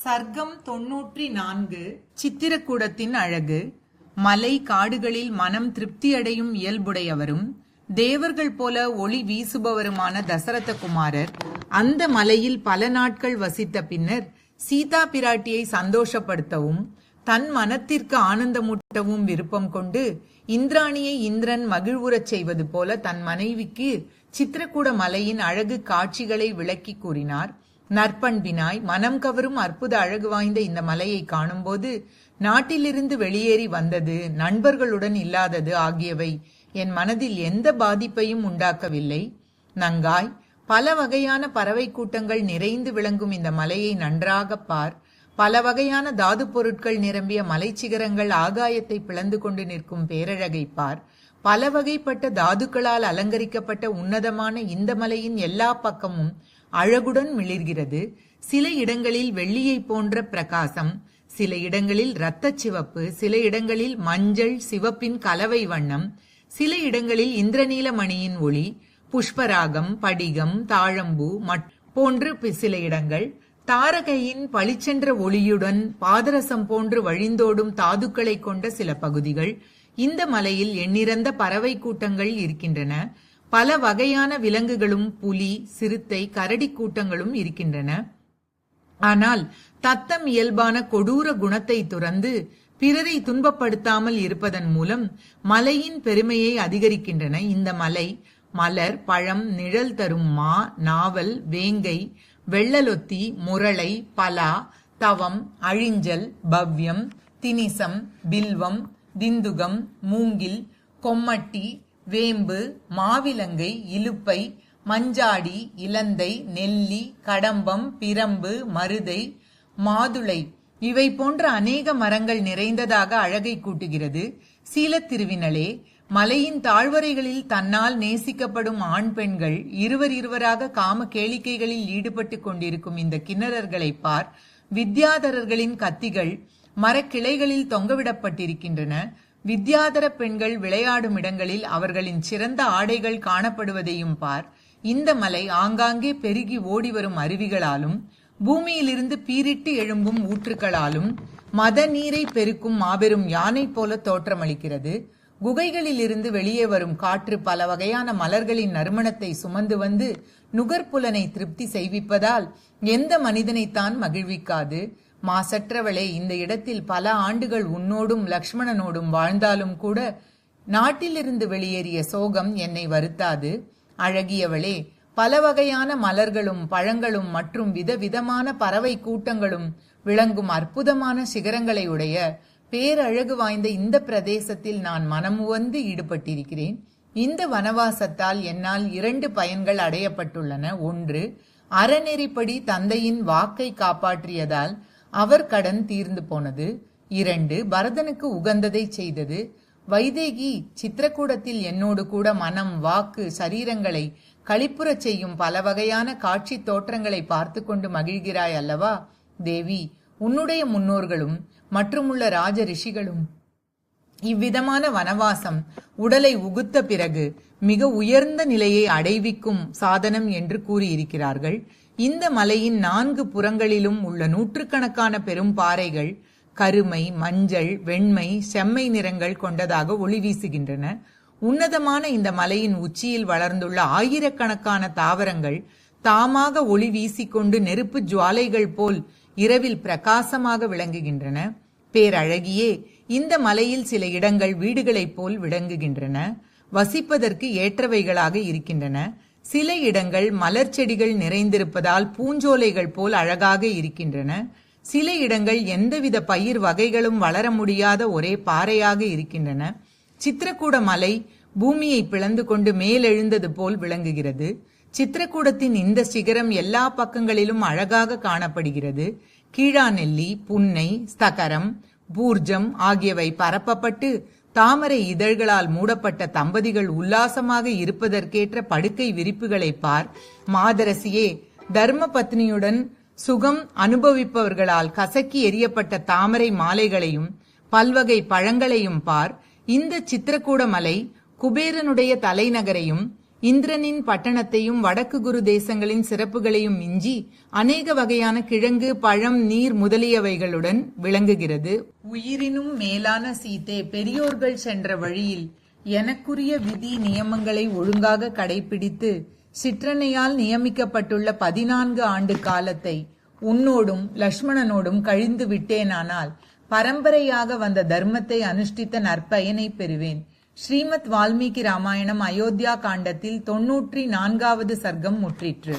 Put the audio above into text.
சர்க்கம் தொன்னூற்றி நான்கு சித்திரக்கூடத்தின் அழகு மலை காடுகளில் மனம் திருப்தியடையும் இயல்புடையவரும் தேவர்கள் போல ஒளி வீசுபவருமான தசரத குமாரர் அந்த மலையில் பல நாட்கள் வசித்த பின்னர் சீதா பிராட்டியை சந்தோஷப்படுத்தவும் தன் மனத்திற்கு ஆனந்தமூட்டவும் விருப்பம் கொண்டு இந்திராணியை இந்திரன் மகிழ்வுறச் செய்வது போல தன் மனைவிக்கு சித்திரக்கூட மலையின் அழகு காட்சிகளை விளக்கி கூறினார். நற்பண்பினாய் மனம் கவரும் அற்புத அழகு வாய்ந்த இந்த மலையை காணும்போது நாட்டிலிருந்து வெளியேறி வந்தது நண்பர்களுடன் இல்லாதது ஆகியவை என் மனதில் எந்த பாதிப்பையும் உண்டாக்கவில்லை. நங்காய் பல வகையான பறவை கூட்டங்கள் நிறைந்து விளங்கும் இந்த மலையை நன்றாகப் பார். பல வகையான தாது பொருட்கள் நிரம்பிய மலைச்சிகரங்கள் ஆகாயத்தை பிளந்து கொண்டு நிற்கும் பேரழகை பார். பல வகைப்பட்ட தாதுக்களால் அலங்கரிக்கப்பட்ட உன்னதமான இந்த மலையின் எல்லா பக்கமும் அழகுடன் மிளிர்கிறது. சில இடங்களில் வெள்ளியை போன்ற பிரகாசம் சில இடங்களில் இரத்த சிவப்பு சில இடங்களில் மஞ்சள் சிவப்பின் கலவை வண்ணம் சில இடங்களில் இந்திரநீல மணியின் ஒளி புஷ்பராகம் படிகம் தாழம்பூ மட் போன்று சில இடங்கள் தாரகையின் பளிச்சென்ற ஒளியுடன் பாதரசம் போன்று வழிந்தோடும் தாதுக்களை கொண்ட சில பகுதிகள் இந்த மலையில் எண்ணிறந்த பறவை கூட்டங்கள் இருக்கின்றன. பல வகையான விலங்குகளும் புலி சிறுத்தை கரடி கூட்டங்களும் இருக்கின்றன. ஆனால் தத்தம் இயல்பான கொடூர குணத்தை துறந்து பிறரை துன்பப்படுத்தாமல் இருப்பதன் மூலம் மலையின் பெருமையை அதிகரிக்கின்றன. இந்த மலை மலர் பழம் நிழல் தரும் மா நாவல் வேங்கை வெள்ளலொத்தி முரளை பலா தவம் அழிஞ்சல் பவ்யம் தினிசம் பில்வம் திந்துகம் மூங்கில் கொம்மட்டி வேம்பு மாவிலங்கை இலுப்பை மஞ்சாடி இலந்தை நெல்லி கடம்பம் பிரம்பு மருதை மாதுளை இவை போன்ற அநேக மரங்கள் நிறைந்ததாக அழகை கூட்டுகிறது. சீலத்திருவினலே மலையின் தாழ்வரைகளில் தன்னால் நேசிக்கப்படும் ஆண் பெண்கள் இருவர் இருவராக காம கேளிக்கைகளில் ஈடுபட்டு கொண்டிருக்கும் இந்த கிண்ணறர்களை பார் வித்யாதரர்களின் கத்திகள் மரக்கிளைகளில் தொங்கவிடப்பட்டிருக்கின்றன. வித்யாதர பெண்கள் விளையாடும் இடங்களில் அவர்களின் சிறந்த ஆடைகள் காணப்படுவதையும் பார். இந்த மலை ஆங்காங்கே பெருகி ஓடிவரும் அருவிகளாலும் பூமியிலிருந்து பீரிட்டு எழும்பும் ஊற்றுக்களாலும் மத நீரை பெருக்கும் மாபெரும் யானை போல தோற்றமளிக்கிறது. குகைகளில் இருந்து வெளியே வரும் காற்று பல வகையான மலர்களின் நறுமணத்தை சுமந்து வந்து நுகர்ப்புலனை திருப்தி செய்விப்பதால் எந்த மனிதனைத்தான் மகிழ்விக்காது. மாசற்றவளே இந்த இடத்தில் பல ஆண்டுகள் உன்னோடும் லக்ஷ்மணனோடும் வாழ்ந்தாலும் கூட நாட்டிலிருந்து வெளியேறிய சோகம் என்னை வருத்தாது. அழகியவளே பல வகையான மலர்களும் பழங்களும் மற்றும் விதவிதமான பறவை கூட்டங்களும் விளங்கும் அற்புதமான சிகரங்களை உடைய பேரழகு வாய்ந்த இந்த பிரதேசத்தில் நான் மனமுவந்து ஈடுபட்டிருக்கிறேன். இந்த வனவாசத்தால் என்னால் இரண்டு பயன்கள் அடையப்பட்டுள்ளன. ஒன்று அறநெறிப்படி தந்தையின் வாக்கை காப்பாற்றியதால் அவர் கடன் தீர்ந்து போனது. இரண்டு பரதனுக்கு உகந்ததை செய்தது. வைதேகி சித்திரக்கூடத்தில் என்னோடு கூட மனம் வாக்கு சரீரங்களை களிப்புறச் செய்யும் பல வகையான காட்சி தோற்றங்களை பார்த்து கொண்டு மகிழ்கிறாய் அல்லவா? தேவி உன்னுடைய முன்னோர்களும் மற்றுமுள்ள ராஜ ரிஷிகளும். இவ்விதமான வனவாசம் உடலை உகுத்த பிறகு மிக உயர்ந்த நிலையை அடைவிக்கும் சாதனம் என்று கூறியிருக்கிறார்கள். இந்த மலையின் நான்கு புறங்களிலும் உள்ள நூற்றுக்கணக்கான பெரும் பாறைகள் கருமை மஞ்சள் வெண்மை செம்மை நிறங்கள் கொண்டதாக ஒளி வீசுகின்றன. உன்னதமான இந்த மலையின் உச்சியில் வளர்ந்துள்ள ஆயிரக்கணக்கான தாவரங்கள் தாமாக ஒளி வீசிக்கொண்டு நெருப்பு ஜுவாலைகள் போல் இரவில் பிரகாசமாக விளங்குகின்றன. பேரழகியே இந்த மலையில் சில இடங்கள் வீடுகளைப் போல் விளங்குகின்றன. வசிப்பதற்கு ஏற்றவைகளாக இருக்கின்றன. சில இடங்கள் மலர் செடிகள் நிறைந்திருப்பதால் பூஞ்சோலைகள் போல் அழகாக இருக்கின்றன. சில இடங்கள் எந்தவித பயிர் வகைகளும் வளர முடியாத ஒரே பாறையாக இருக்கின்றன. சித்திரக்கூட மலை பூமியை பிளந்து கொண்டு மேலெழுந்தது போல் விளங்குகிறது. சித்திரக்கூடத்தின் இந்த சிகரம் எல்லா பக்கங்களிலும் அழகாக காணப்படுகிறது. கீழாநெல்லி புன்னை ஸ்தகரம் பூர்ஜம் ஆகியவை பரப்பப்பட்டு தாமரை இதழ்களால் மூடப்பட்ட தம்பதிகள் உல்லாசமாக இருப்பதற்கேற்ற படுக்கை விரிப்புகளை பார். மாதரசியே தர்ம பத்னியுடன் சுகம் அனுபவிப்பவர்களால் கசக்கி எறியப்பட்ட தாமரை மாலைகளையும் பல்வகை பழங்களையும் பார். இந்த சித்திரக்கூட மலை குபேரனுடைய தலைநகரையும் இந்திரனின் பட்டணத்தையும் வடக்கு குரு தேசங்களின் சிறப்புகளையும் மிஞ்சி அநேக வகையான கிழங்கு பழம் நீர் முதலியவைகளுடன் விளங்குகிறது. உயிரினும் மேலான சீதே பெரியோர்கள் சென்ற வழியில் எனக்குரிய விதி நியமங்களை ஒழுங்காக கடைபிடித்து சிற்றனையால் நியமிக்கப்பட்டுள்ள பதினான்கு ஆண்டு காலத்தை உன்னோடும் லக்ஷ்மணனோடும் கழிந்து விட்டேனானால் பரம்பரையாக வந்த தர்மத்தை அனுஷ்டித்த நற்பயனை பெறுவேன். ஸ்ரீமத் வால்மீகி ராமாயணம் அயோத்தியா காண்டத்தில் தொன்னூற்றி நான்காவது சர்க்கம் முற்றிற்று.